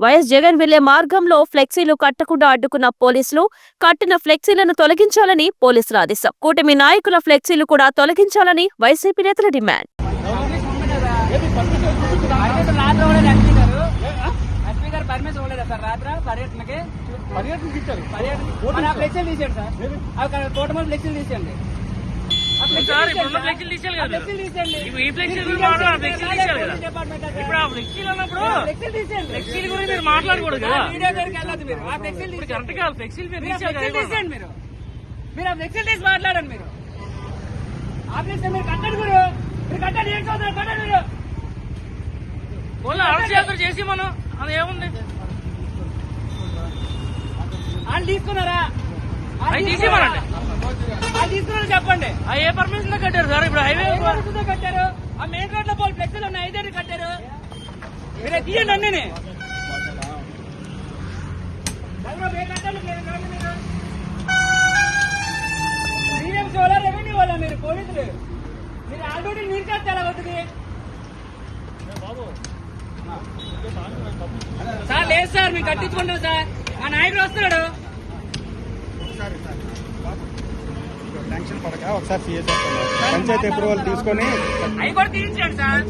YS Jagan వెళ్ళే మార్గంలో ఫ్లెక్సీలు కట్టకుండా అడ్డుకున్న పోలీసులు కట్టిన ఫ్లెక్సీలను తొలగించాలని పోలీసుల ఆదేశం. కూటమి నాయకుల ఫ్లెక్సీలు కూడా తొలగించాలని వైసీపీ నేతల డిమాండ్. డిపార్ట్మెంట్ ఫ్లెక్సీలు అన్నప్పుడు గురించి మీరు మాట్లాడకూడదు కదా. కరెక్ట్ కాదు ఫ్లెక్సీలు మీరు. మీరు. తీసేయండి మీరు. మీరు ఆ ఫ్లెక్సీలు తీసి మాట్లాడండి మీరు. ఆ ఫ్లెక్సీ మీరు కట్టండి మీరు. మీరు కట్టండి ఏం చదువుతారు కట్టండి మీరు. వాళ్ళు చేసి మనం అది ఏముంది? వాళ్ళు తీసుకున్నారా? అవి వాళ్ళు తీసుకున్నారా చెప్పండి. ఏ పర్మిషన్తో కట్టారు సార్? ఇప్పుడు హైవే కట్టారు? మీరు తీయండి అన్నీ మీరేం సోలార్ రెవెన్యూ వాళ్ళ మీరు పోలీసులు. మీరు ఆల్రెడీ సార్ లేదు సార్ మీరు కట్టించుకుంటాం సార్. మా నాయకుడు వస్తున్నాడు. శాంక్షన్ పడక ఒకసారి సీఎస్ పంచాయతీ అప్రూవల్ తీసుకొని అవి కూడా తీయించండి సార్.